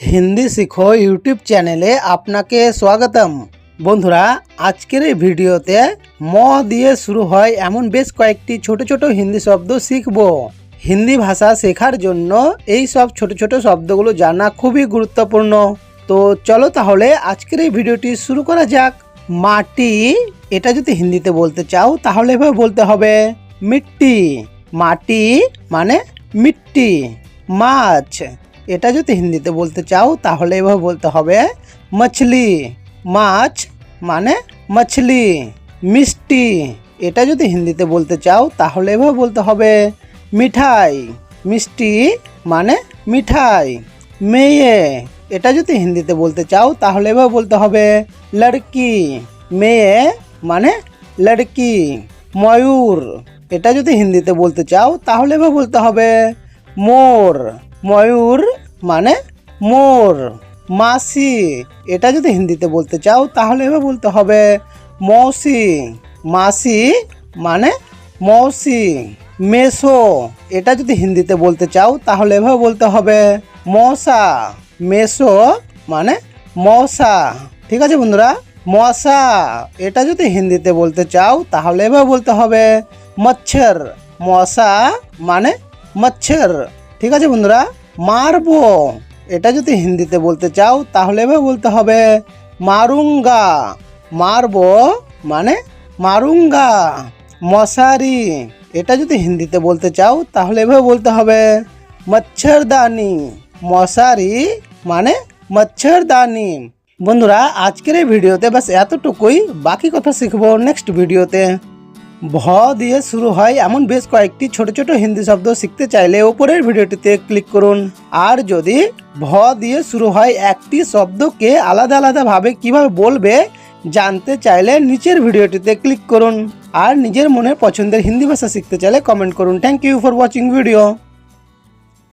হিন্দি শিখো ইউটিউব চ্যানেলে আপনাকে স্বাগতম। বন্ধুরা, আজকের এই ভিডিওতে ম দিয়ে শুরু হয় এমন বেশ কয়েকটি ছোট ছোট হিন্দি শব্দ শিখব। হিন্দি ভাষা শেখার জন্য এই সব ছোট ছোট শব্দগুলো জানা খুবই গুরুত্বপূর্ণ। তো চলো তাহলে আজকের এই ভিডিওটি শুরু করা যাক। মাটি, এটা যদি হিন্দিতে বলতে চাও, তাহলে এভাবে বলতে হবে। মিট্টি, মাটি মানে মিট্টি। মাছ এটা যদি হিন্দিতে বলতে চাও, তাহলে এভাবে বলতে হবে, মাছলি। মাছ মানে মাছলি। মিষ্টি। এটা যদি হিন্দিতে বলতে চাও, তাহলে এভাবে বলতে হবে, মিঠাই। মিষ্টি মানে মিঠাই। মেয়ে। এটা যদি হিন্দিতে বলতে চাও, তাহলে এভাবে বলতে হবে, লড়কি। মেয়ে মানে লড়কি। ময়ূর। এটা যদি হিন্দিতে বলতে চাও, তাহলে এভাবে বলতে হবে, মোর। ময়ূর মানে মোর, মাসি। এটা যদি হিন্দিতে বলতে চাও, তাহলে এভাবে বলতে হবে, মৌসি। মাসি মানে মৌসি। মেসো, এটা যদি হিন্দিতে বলতে চাও, তাহলে এভাবে বলতে হবে, মশা। মেসো মানে মশা। ঠিক আছে বন্ধুরা? মশা, এটা যদি হিন্দিতে বলতে চাও, তাহলে এভাবে বলতে হবে, মচ্ছর। মশা মানে মচ্ছর। ঠিক আছে বন্ধুরা? মারবো। এটা যদি হিন্দিতে বলতে চাও, তাহলে এভাবে বলতে হবে, মারুঙ্গা। মারবো মানে মারুঙ্গা, মশারি। এটা যদি হিন্দিতে বলতে চাও, তাহলে এভাবে বলতে হবে, মচ্ছরদানি। মশারি মানে মচ্ছরদানি। বন্ধুরা, আজকের এই ভিডিওতে বাস এতটুকুই। বাকি কথা শিখব নেক্সট ভিডিওতে। ভ দিয়ে শুরু হয় এমন বেশ কয়েকটি ছোট ছোট হিন্দি শব্দ শিখতে চাইলে উপরের ভিডিওটিতে ক্লিক করুন। আর যদি ভ দিয়ে শুরু হয় একটি শব্দকে আলাদা আলাদাভাবে কীভাবে বলবে জানতে চাইলে নিচের ভিডিওটিতে ক্লিক করুন। আর নিজের মনের পছন্দের হিন্দি ভাষা শিখতে চাইলে কমেন্ট করুন। Thank you for watching video